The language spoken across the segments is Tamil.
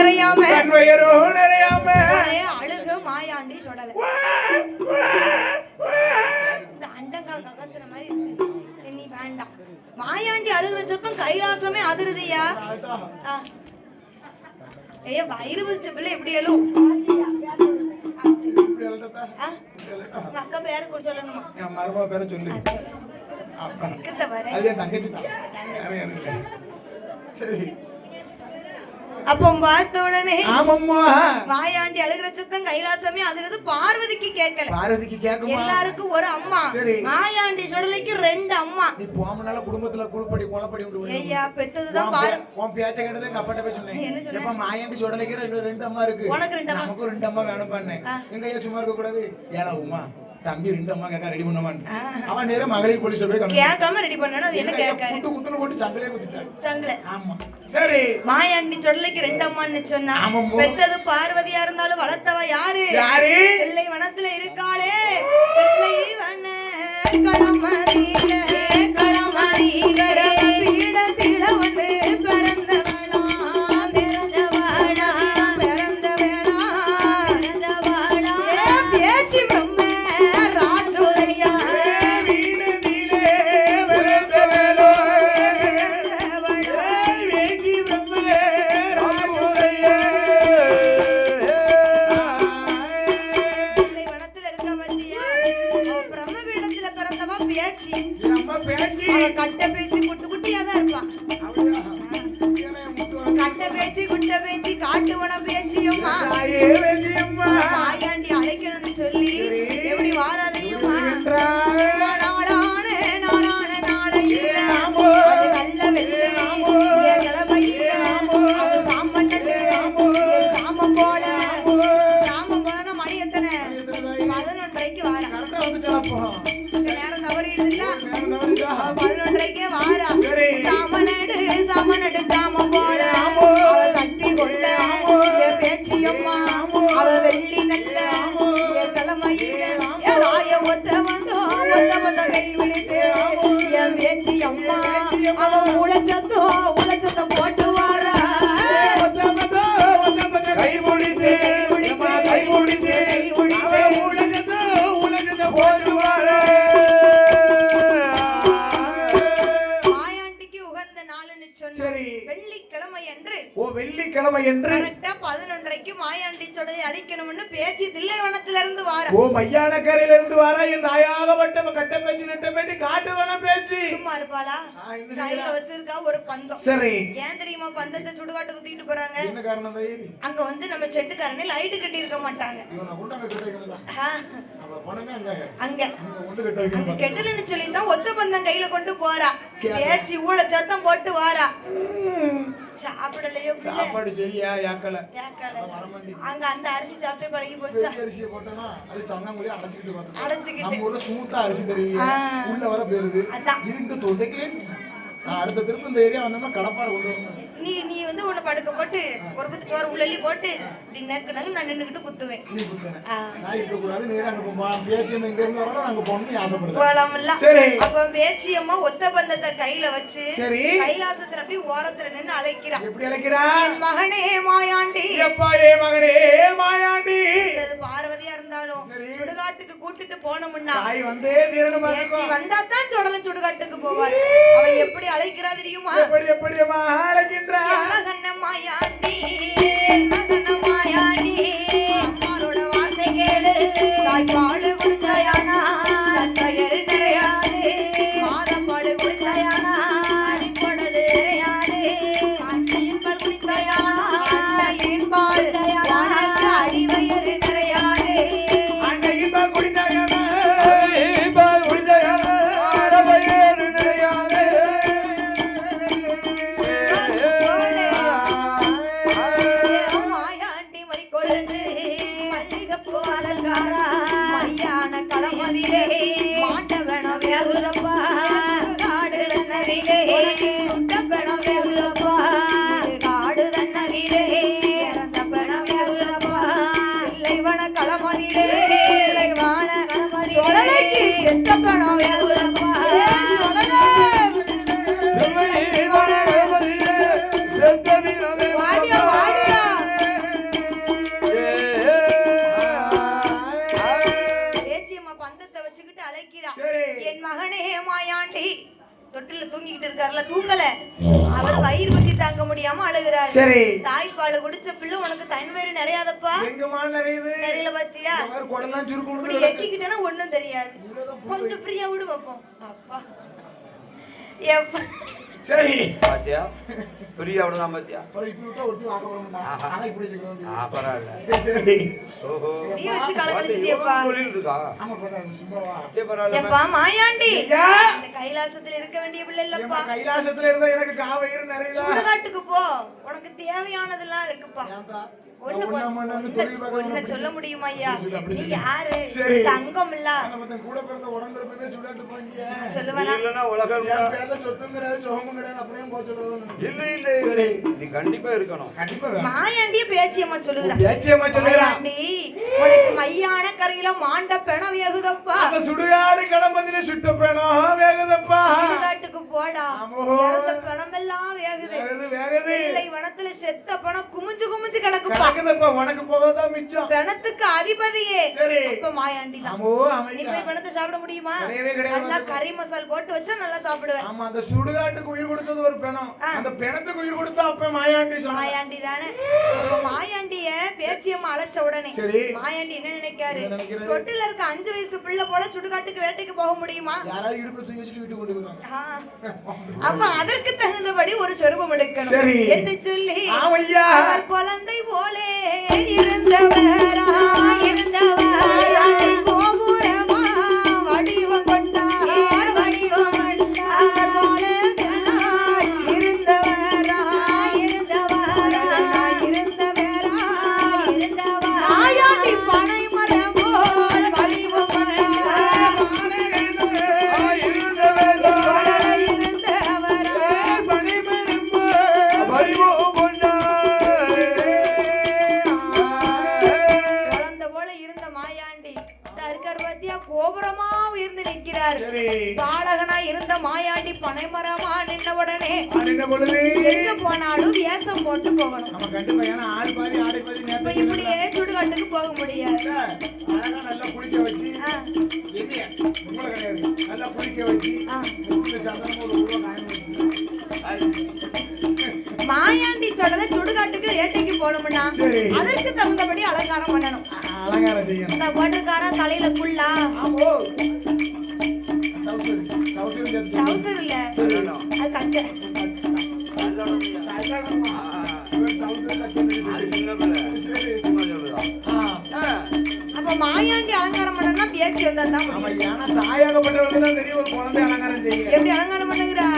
நிறையாம தன் வயரோ நிறையாம ஒரே அழுகு மாயாண்டி சுடலை. இந்த அண்டங்கா ககத்துன மாதிரி இருக்கு. நீ வேண்டாம் மாயாண்டி அழுகுற சத்தம் கைலாசமே அதிருதியா. ஐயா வயிறு வச்ச பிள்ளை எப்படி எழும் அக்கா பேரு கூட சொல்லணுமா? மருமக பேரை சொல்லு. அது. தங்கச்சி தான். சரி. அப்போ பார்த்த உடனே ஆமாம்மா. மாயாண்டி அழுகிற சத்தம் கைலாசமே அதிருது பார்வதிக்கு கேட்கல. பாரதிக்கு கேக்குமா எல்லாருக்கும் ஒரு அம்மா. மாயாண்டி சுடலைக்கு ரெண்டு அம்மா. நீ போமனால குடும்பத்துல குழுப்படி கொலப்படி உண்டு ஐயா பெத்ததுதான் பாரு. உன் பேச்ச கேட்டது எங்க அப்பாட்ட போய் சொன்னேன்? எப்ப மாயாண்டி சுடலைக்கு ரெண்டு ரெண்டு அம்மா இருக்கு. உனக்கு ரெண்டு அம்மா? நமக்கும் ரெண்டு அம்மா வேணும் பண்ணேன். எங்க ஐயா சும்மா இருக்க கூடாது ஏலா உமா. தம்பி ரெண்டு அம்மா கேட்க ரெடி பண்ணமான் ஆ. அவன் நேரம் மகளிர் போலீஸ்ல போய் கேட்காம ரெடி பண்ணணும் அது என்ன கேட்காரு? குத்து குத்துன்னு போட்டு சங்கிலே குத்திட்டாரு. சங்கல. ஆமா. சரி. மாயாண்டி சொடலைக்கு ரெண்டு அம்மான்னு சொன்னா. பெத்தது பார்வதியா இருந்தாலும் வளர்த்தவ யாரு? யாரு? பிள்ளை வனத்துல இருக்காளே. பிள்ளை வன பேச்சு. நம்ம பேச்சி. அவ கட்ட பேச்சு குட்டு குட்டியா தான் இருப்பா. அப்படியா ஏன்னா என் முட்டு வந்து கட்ட பேச்சு குட்ட பேச்சு காட்டுவன பேச்சியம்மா ஓ வெள்ளிக்கிழமை என்று கரெக்டா பதினொன்றரைக்கு மாயாண்டி சொடலை அழிக்கணும்னு பேச்சு தில்லைவனத்துல இருந்து வாரா. ஓ மையான கரையில இருந்து வர என் நாயாகப்பட்ட கட்ட பேச்சு நெட்ட பேட்டி காட்டு வேணாம் பேச்சு. சும்மா இருப்பாளா? கையில? வச்சிருக்கா ஒரு பந்தம். சரி. ஏன் தெரியுமா பந்தத்தை சுடுகாட்டு குத்திட்டு போறாங்க? என்ன காரணம்? அங்க வந்து நம்ம செட்டுக்காரனே லைட்டு கட்டி இருக்க மாட்டாங்க அங்க. அங்க. கெட்டலன்னு சொல்லி தான் ஒத்த பந்தம் கையில கொண்டு போறா. பேச்சு ஊழ சத்தம் போட்டு வாரா சாப்பிடலையோ? சாப்பாடு சரியா? ஏக்கல. அங்க அந்த அரிசி சாப்பிட்டே பழகி போச்சா? அரிசியை போட்டோம்னா அது சங்காங்குழி அடைச்சிக்கிட்டு பார்த்தோம் அடைச்சுக்கிட்டு. நம்ம ஊர்ல ஸ்மூத்தா அரிசி தருவீங்க. ஆ. உள்ள வர போயிருது அதான். இது இந்த தொண்டைக்குள்ளே நான் அடுத்த திரும்ப இந்த ஏரியா வந்தோம்னா கடப்பாறை கொண்டு நீ நீ வந்து உன்னை படுக்க போட்டு ஒரு குத்து சோறு உள்ளி போட்டு இப்படி நக்கு நக்கு நான் நின்னுக்கிட்டு குத்துவேன். அப்ப பேச்சியம்மா ஒத்த பந்தத்தை கையில வச்சு கைலாசத்துல அப்படியே ஓரத்துல நின்னு அழைக்கிறா. எப்படி அழைக்கிறா? என் மகனே மாயாண்டி. எப்பா ஏ மகனே மாயாண்டி. அது பார்வதியா இருந்தாலும். சுடுகாட்டுக்கு கூட்டிட்டு போனோம்னா தாய் வந்தே தீரணும் பேச்சு பாத்துக்கோ. வந்தா தான் சுடல சுடுகாட்டுக்கு போவார். அவன் எப்படி அழைக்கிறா தெரியுமா? எப்படி எப்படி அம்மா அழைக்கின்றா என் மகன மாயாண்டி என் மகன மாயாண்டி அம்மாரோட வார்த்தை கேளு. நிறையுது தெரியல பாத்தியா? இப்படி ஒண்ணும் தெரியாது. கொஞ்சம் ஃப்ரீயா விடு பார்ப்போம் அப்பா. எப்பா. சரி. பாத்தியா? புரிய அவ்வளவுதான் பாத்தியா? அப்புறம் இப்படி விட்டா ஒருத்தி வாங்க விட மாட்டான். ஆனா இப்படி வச்சுக்கிறோம். ஆ பரவாயில்ல. சரி. ஓஹோ. நீ வச்சு கலந்து பாத்து, வச்சுட்டியப்பா. இவ்வளவு தொழில் இருக்கா? ஆமா பரவாயில்ல, சும்மாவா? ஏ பரவாயில்ல எப்பா மாயாண்டி. ஐயா! இந்த கைலாசத்துல இருக்க வேண்டிய பிள்ளை இல்லப்பா. கைலாசத்துல இருந்தா எனக்கு காவயிறு நிறையுதா? சுடுகாட்டுக்கு போ. உனக்கு தேவையானதெல்லாம் இருக்குப்பா. ஏன்டா? ஒண்ணு சொல்ல முடியுமா ஐயா நீ. யாரு. தங்கம் இல்ல கூட பிறந்த உடன்பிறப்பவே சுடாட்டு போங்கிய. சொல்லுவேனா இல்லன்னா உலகம் சொத்தும் கிடையாது, சுகமும் கிடையாது, அப்புறம் ஏன் போக சொல்லுறது? இல்ல இல்ல இல்ல நீ கண்டிப்பா இருக்கணும் கண்டிப்பா வேணும். மாயாண்டிய பேச்சியம்மா சொல்லுகிறான் பேச்சியம்மா உனக்கு மையான கரையில மாண்ட பிணம் வேகுதப்பா அந்த சுடுகாடு கிளம்பதில சுட்ட பிணம் வேகுதப்பா. சுடுகாட்டுக்கு போடா. இறந்த பிணம் எல்லாம் வேகுது வேகுது, வேகுது. இல்லை வனத்துல செத்த பணம் குமிஞ்சு குமிஞ்சு கிடக்குப்பா உனக்கு போகதான் மிச்சம். பிணத்துக்கு அதிபதியே சரி. இப்ப மாயாண்டி தான் நீ. போய் பணத்தை சாப்பிட முடியுமா. நல்லா கறி மசால் போட்டு வச்சா நல்லா சாப்பிடுவேன் ஆமா, அந்த சுடுகாட்டுக்கு உயிர் கொடுத்தது ஒரு பிணம். ஆ. அந்த பிணத்துக்கு உயிர் கொடுத்தா அப்ப மாயாண்டி சொன்னா. மாயாண்டி தானே அப்ப மாயாண்டிய பேச்சியம்மா அழைச்ச உடனே. மாயாண்டி என்ன நினைக்காரு? தொட்டில இருக்க அஞ்சு வயசு பிள்ளை போல சுடுகாட்டுக்கு வேட்டைக்கு போக முடியுமா. அப்ப அதற்கு தகுந்தபடி ஒரு சொருபம் எடுக்கணும். என்று சொல்லி குழந்தை போலே இருந்தவரா இருந்தவரா நல்லா குளிக்க வச்சு ஆ. முதுகுல சந்தனம் ஒரு உருவம் காய வச்சு. மாயாண்டி சொடல சுடுகாட்டுக்கு வேட்டைக்கு போகணும்னா. அதற்கு தகுந்தபடி அலங்காரம் பண்ணணும். அலங்காரம் செய்யணும். இந்த போட்டிருக்காரா தலையில குள்ளா டவுசர் இல்ல. அது கச்சை பேச்சு ஏன்னா தாயாகப்பட்டவங்க தான் தெரியும் ஒரு குழந்தை அலங்காரம் செய்ய. எப்படி அலங்காரம் செய்யறா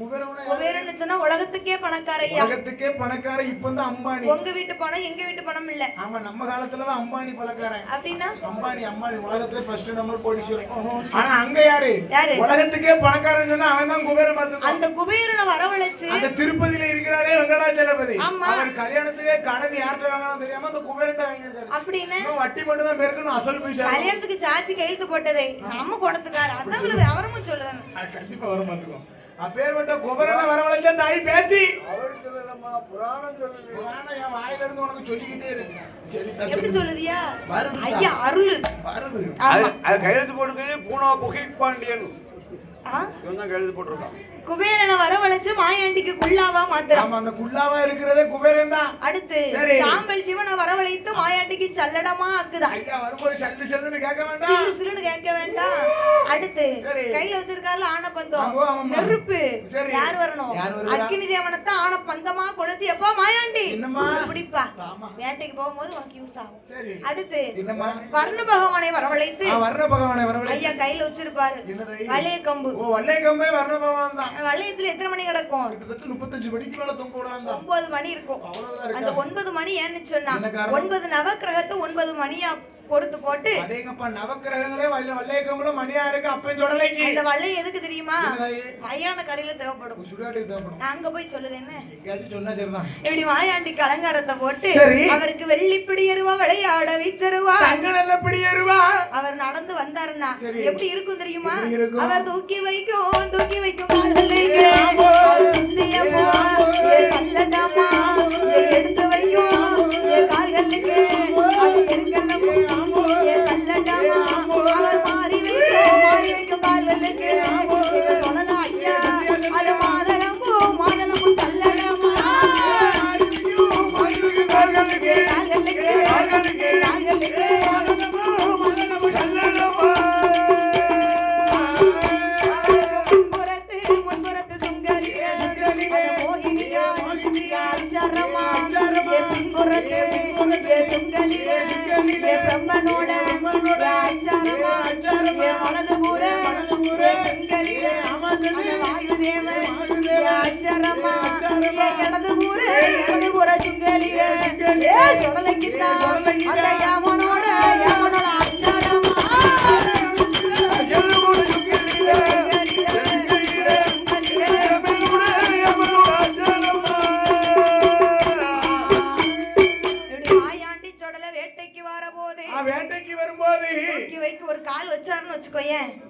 குபேரன்னு சொன்னா உலகத்துக்கே பணக்காரையா உலகத்துக்கே பணக்கார இப்ப வந்து அம்பானி. உங்க வீட்டு பணம் எங்க வீட்டு பணம் இல்ல. ஆமா நம்ம காலத்துல தான் அம்பானி பணக்காரன். அப்படின்னா? அம்பானி அம்பானி உலகத்துல ஃபர்ஸ்ட் நம்பர் கோடீஸ்வரன் ஆனா அங்க யாரு? உலகத்துக்கே பணக்காரன் சொன்னா அவன் தான் குபேர பார்த்து அந்த குபேரனை வரவழைச்சு அந்த திருப்பதியில இருக்கிறாரே வெங்கடாச்சலபதி. அவர் கல்யாணத்துக்கே கடன் யார்கிட்ட வாங்கலாம் தெரியாம அந்த குபேரன் வாங்கியிருக்காரு. அப்படின்னு? வட்டி மட்டும் தான் பேருக்குன்னு அசல் பைசா கல்யாணத்துக்கு சாச்சி கையெழுத்து போட்டதே. நம்ம குடத்துக்காரு அதான் விவரமும் சொல்லுதாங்க கண்டிப்பா வர மாட்டோம் அப்பேற்பட்ட குபேரனை வரவழைச்ச தாய் பேச்சு அவர் சொல்லலம்மா, புராணம் சொல்லுது. புராணம் என் வாயில இருந்து உனக்கு சொல்லிக்கிட்டே இருக்கு சரி தான் எப்படி சொல்லு. சொல்லுதியா வருதுதா. ஐயா அருள் வருது அது- கையெழுத்து போட்டுக்கிறது பூனா புகை பாண்டியன்? இவன் தான் கழுது போட்டிருக்கான் குபேரனை வரவழைச்சு மாயாண்டிக்கு குள்ளாவா மாத்திரம். ஆமா அந்த குள்ளாவா இருக்கிறதே குபேரன் தான். அடுத்து. சாம்பல் சிவனை வரவழைத்து மாயாண்டிக்கு சல்லடமா ஆக்குதா? ஐயா வரும்போது சல்லு சல்லுன்னு கேட்க வேண்டாம். சிலு சிலுன்னு கேட்க வேண்டாம். அடுத்து. கையில வச்சிருக்காருல ஆனப்பந்தம். ஆமா, ஆமா. நெருப்பு. யார் வரணும்? அக்கினி தேவனத்தான் ஆனப்பந்தமா கொளுத்தி எப்பா? மாயாண்டி? பிடிப்பா. வேட்டைக்கு போகும்போது உனக்கு யூஸ் ஆகும். சரி. அடுத்து வர்ண பகவானை வரவழைத்து. வர்ண பகவானை வரவழை ஐயா கையில வச்சிருப்பாரு. வளைய கம்பு ஓ வல்லையகம்பே வர்ண பகவான் தான். வளையத்துல எத்தனை மணி கிடக்கும்? கிட்டத்தட்ட முப்பத்தஞ்சு மணிக்கு மேல தொங்க ஒன்பது மணி இருக்கும். அந்த ஒன்பது மணி ஏன்னு சொன்னா? ஒன்பது நவக்கிரகத்தை ஒன்பது மணியா பொறுத்து போட்டு அடேங்கப்பா நவக்கிரகங்களே வல்ல வல்லையகம்புல மணியா இருக்கு அப்பன் சொல்லலைக்கு அந்த வளையம் எதுக்கு தெரியுமா? மயான கரையில தேவைப்படும். சுடாட்டுக்கு தேவைப்படும். நான் அங்க போய் சொல்லுது என்ன? எங்கேயாச்சும் சொன்னா சரிதான். இப்படி மாயாண்டிக்கு அலங்காரத்தை போட்டு. அவருக்கு வெள்ளிப்பிடி எருவா விளையாட வீச்சருவா? தங்க நல்ல பிடி எருவா? அவர் நடந்து வந்தாருன்னா. எப்படி இருக்கும் தெரியுமா? அவர் தூக்கி வைக்கும். தூக்கி வைக்கும்.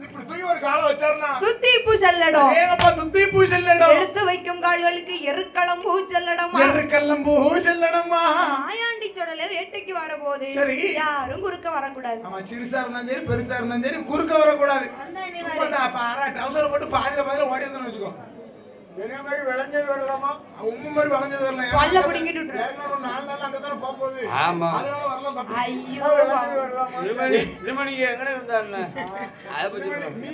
இப்படி தூக்கி ஒரு காலை வச்சாருனா துத்தி பூ செல்லடம் ஏங்கப்பா துத்தி பூ செல்லடம் எடுத்து வைக்கும் கால்களுக்கு எருக்களம் மாயாண்டி சொடல வேட்டைக்கு வரபோது சரி. யாரும் குறுக்க வரக்கூடாது. ஆமா சிறுசா இருந்தாலும் சரி பெருசா இருந்தாலும் சரி குறுக்க வரக்கூடாது. வந்தா? பாரா போட்டு பாதியில பாதியில ஓடி வந்தோம்னு வச்சுக்கோ. என்ன மாதிரி விளைஞ்சது வரலாமா? உங்க மாதிரி வளைஞ்சது பல்ல பிடுங்கிட்டு நாலு நாள் போக போகுது ஆமா. அதனால வரலாம் தப்பு ஐயோ திருமணி திருமணிக்கு எங்கட இருந்தாருன்னு அதை பத்தி நீ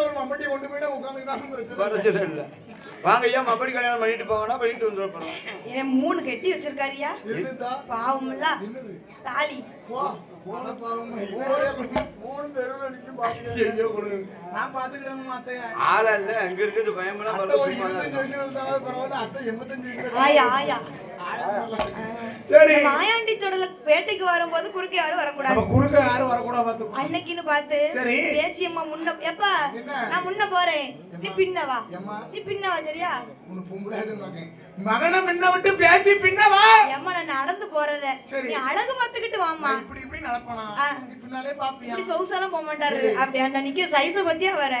ஒரு மம்பட்டியை கொண்டு போயிட்டா உட்காந்துக்கிட்டாலும் பிரச்சனை. பிரச்சனை இல்ல. வாங்க ஐயா மப்படி கல்யாணம் பண்ணிட்டு போங்கன்னா பண்ணிட்டு வந்துட போறோம். இவன் மூணு கட்டி வச்சிருக்காரியா? பாவம்ல? தாலி. அங்க இருக்கிறது பயமெல்லாம் சரி. மாயாண்டி சொடல வேட்டைக்கு வரும்போது குறுக்க யாரும் வரக்கூடாது. குறுக்க யாரும் வரக்கூடாது. அன்னைக்குன்னு பார்த்து சரி. பேச்சியம்மா முன்ன எப்பா? நான் முன்ன போறேன். நீ பின்ன வா ஏம்மா? நீ பின்ன வா சரியா? உன்னை பொம்பளையாச்சுன்னு பார்க்கேன். மகனை முன்ன விட்டு பேசி பின்ன வா ஏம்மா நான் நடந்து போறத. சரி. நீ அழகு பார்த்துக்கிட்டு வாம்மா. நான் இப்படி இப்படி நடப்பானா? பின்னாலே பாப்பியா? இப்படி சொகுசாலாம் போக மாட்டாரு. அப்படி அந்த நிக்க சைஸ பத்தியா வர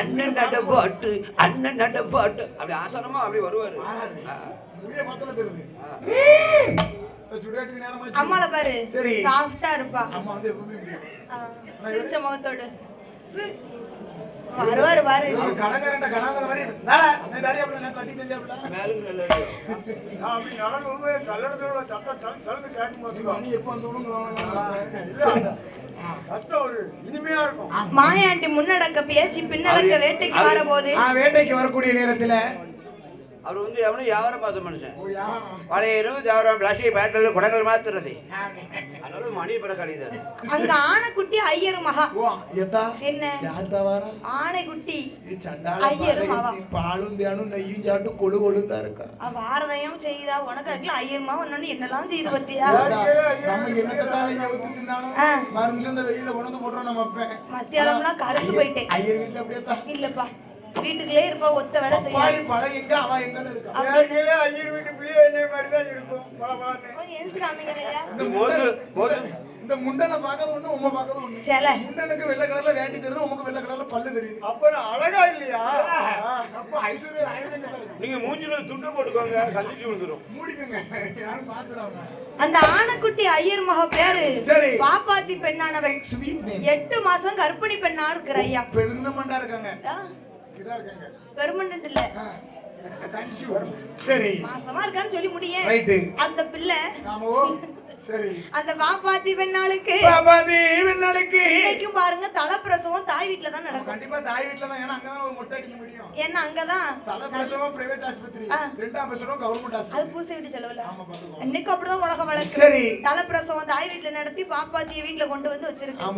அண்ணன் நட பாட்டு? அண்ணன் நட பாட்டு. அப்படி ஆசனமா அப்படி வருவாரு. மாறாது. முடிய பத்தல தெரியுது. அம்மால பாரு. சரி. சாஃப்டா இருப்பா. அம்மா வந்து எப்பவுமே சிரிச்ச முகத்தோடு. வருவாரு பாரு அவன் கடங்காரன்டா, கடங்கார மாதிரி. நாடா, அந்த தாரி அப்படி நான் கட்டி தெரிஞ்சாப்புல. மேலும் நல்லது நீ எப்போ வந்து மாயாண்டி முன்னடக்க பேச்சு பின்னடக்க வேட்டைக்கு வரபோது ஆ, வேட்டைக்கு வரக்கூடிய நேரத்துல அவர் வந்து எவனும் வியாபாரம் பார்த்த மனுஷன். பழைய இரவு வியாபாரம் பிளாஸ்டிக் பேட்டல் குடங்கள் மாத்துறது. அதனால மணி பட கழிதாரு அங்க ஆனைக்குட்டி ஐயரு மகா? என்ன? ஆனைக்குட்டி. ஐயரு மாவா. பாலும் தேனும் நெய்யும் சாப்பிட்டு கொழு கொழுந்தா இருக்கா? அவ பாரதயம் செய்தா. உனக்கு அதுக்குள்ள ஐயருமா ஒன்னு என்னெல்லாம் செய்து பத்தியா? நம்ம என்னத்தை தான் ஊத்தி தின்னாலும்? ஆ. மறு நிமிஷம் இந்த வெயில கொண்டு போடுறோம் நம்ம. மத்தியானம்லாம் கருத்து ஐயர் போயிட்டேன். ஐயர் வீட்டுல அப்படியே இல்லப்பா. வீட்டுக்குள்ளே இருப்பா ஒத்த வேலை செய்ய எங்க அவ எங்கன்னு இருக்கா? கொஞ்சம் எந்திரிச்சு காமிங்க ஐயா? இந்த மோது முண்டை- மோது. இந்த முண்டனை பார்க்கறது ஒண்ணு உங்க பார்க்கறது ஒண்ணு. சில. முண்டனுக்கு வெள்ளை கலர்ல வேட்டி தெரியுது உமக்கு வெள்ளை கலர்ல பல்லு தெரியுது. அப்புறம் அழகா இல்லையா? அப்ப ஐஸ்வர்யா நீங்க மூஞ்சில துண்டு போட்டுக்கோங்க கத்திட்டு விழுந்துரும். மூடிக்கங்க. யாரும் பாத்துறாங்க அந்த ஆனக்குட்டி ஐயர் மக பேரு சரி. பாப்பாத்தி பெண்ணானவள். எட்டு மாசம் கர்ப்பிணி பெண்ணா இருக்கிற ஐயா. பெருந்தமண்டா இருக்காங்க. பெர்மனன்ட் இல்ல சரி. மாசமா இருக்கான்னு சொல்லி முடியே ரைட்டு அந்த பிள்ளை சரி. அந்த பாப்பாத்தி பெண்ணாளுக்கு பாபாதி வெண்ணாளுக்கு இன்னைக்கும் பாருங்க தலைப்பிரசவம் தாய் வீட்டுல தான் நடக்கும். கண்டிப்பா தாய் வீட்டுல தான். ஏன்னா அங்கதான் ஒரு மொட்டை அடிக்க முடியும். ஏன்னா அங்கதான் தலை பிரசவம் பிரைவேட் ஆஸ்பத்திரி. ரெண்டாம் பிரசவம் கவர்மெண்ட் அது ஆஸ்பத்திரி. பூசை வீட்டு செலவுல. ஆமா பாத்துக்கோ இன்னைக்கு அப்படிதான் உலக வழக்கு. சரி. தலைப்பிரசவம் தாய் வீட்டுல நடத்தி பாப்பாத்திய வீட்டுல கொண்டு வந்து வச்சிருக்கு.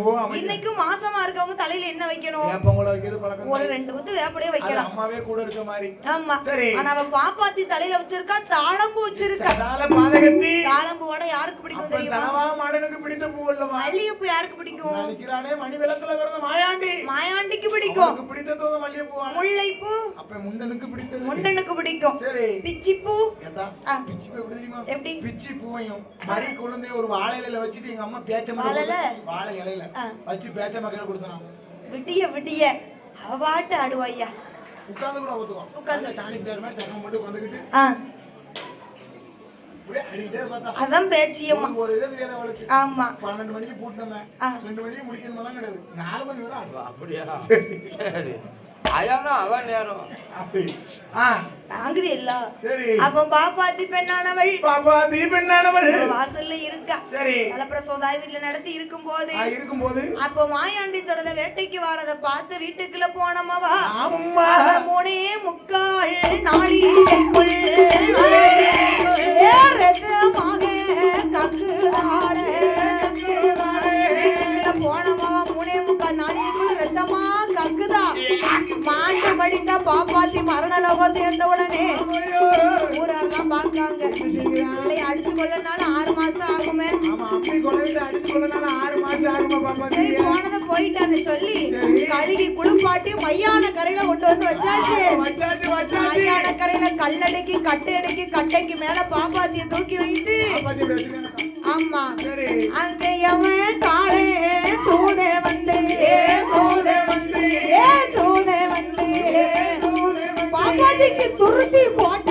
இன்னைக்கும் மாசமா இருக்கவங்க தலையில என்ன வைக்கணும்? ஏப்பங்கள வைக்கிறது பழக்கம் ஒரு தான். ரெண்டு ஊத்து வேப்படையே அது வைக்கலாம் அம்மாவே கூட இருக்க மாதிரி. ஆமா. சரி. ஆனா அவ பாப்பாத்தி தலையில வச்சிருக்கா தாளம்பூ வச்சிருக்கா. சதால பாதகத்தி. தாளம்பூவோட யாருக்கு பிடிக்கும் தெரியுமா? மாடனுக்கு பிடித்த பூ அல்லவா? மல்லிகைப்பூ யாருக்கு பிடிக்கும்? நினைக்கிறானே மணி விளக்குல பிறந்த மாயாண்டி. மாயாண்டிக்கு பிடிக்கும். அவனுக்கு பிடித்த தோத மல்லிகை பூ முல்லைப்பூ. அப்ப முண்டனுக்கு பிடித்தது. முண்டனுக்கு பிடிக்கும். சரி. பிச்சிப்பூ. ஏதா ஆ. பிச்சி பூ எப்படி தெரியுமா? எப்படி? பிச்சி பூவையும் மறி குழந்தை ஒரு வாழை இலையில வச்சுட்டு எங்க அம்மா பேச்ச? கொடுத்து- வாழை இலையில. வச்சு பேச்ச மக்கிற கொடுத்தனா? விடிய விடிய அவாட்டு ஆடுவாய்யா உட்கார்ந்து கூட ஒத்துக்கும் உட்கார்ந்து. சாணி பிள்ளையார் மாதிரி சக்கம் போட்டு உட்காந்துக்கிட்டு ஆ அப்படியே அடிக்கிட்டே பார்த்தா அதான் பேச்சியம்மா. ஒரு இதே தெரியாது அவளுக்கு. ஆமா. பன்னெண்டு மணிக்கு பூட்டினோமே. ரெண்டு மணிக்கு முடிக்கணுமெல்லாம் கிடையாது. நாலு மணி வரை ஆடுவா அப்படியா? அயானா அவன் நேரம் அப்படி ஆ தாங்குது எல்லாம் சரி அப்ப பாப்பாத்தி பெண்ணானவள் பாப்பா தீபெண்ணானவள் வாசல்ல இருக்கா சரி வீட்டுல நடத்தி இருக்கும் போது அப்ப மாயாண்டி சொடல வேட்டைக்கு வரத பார்த்து வீட்டுக்குள்ள போனமவா அவ மூணே முக்கால் கக்குதாளே, ரத்தமா கக்குதா மாட்டு படித்த பாப்பாத்தி மரண லோகம் சேர்ந்த உடனே ஊரெல்லாம் பார்க்காங்க. பிள்ளைய அடிச்சு கொள்ளனால ஆறு மாசம் ஆகுமே. சரி போனதை போயிட்டான்னு சொல்லி. கழுவி குளிப்பாட்டி மையான கரையில கொண்டு வந்து வச்சாச்சு. மையான கரையில கல்லடைக்கு கட்டையடைக்கு கட்டைக்கு மேல பாப்பாத்திய தூக்கி வைத்து. ஆமா. அங்க எவன் காளே தூதே துருத்தி போட்டு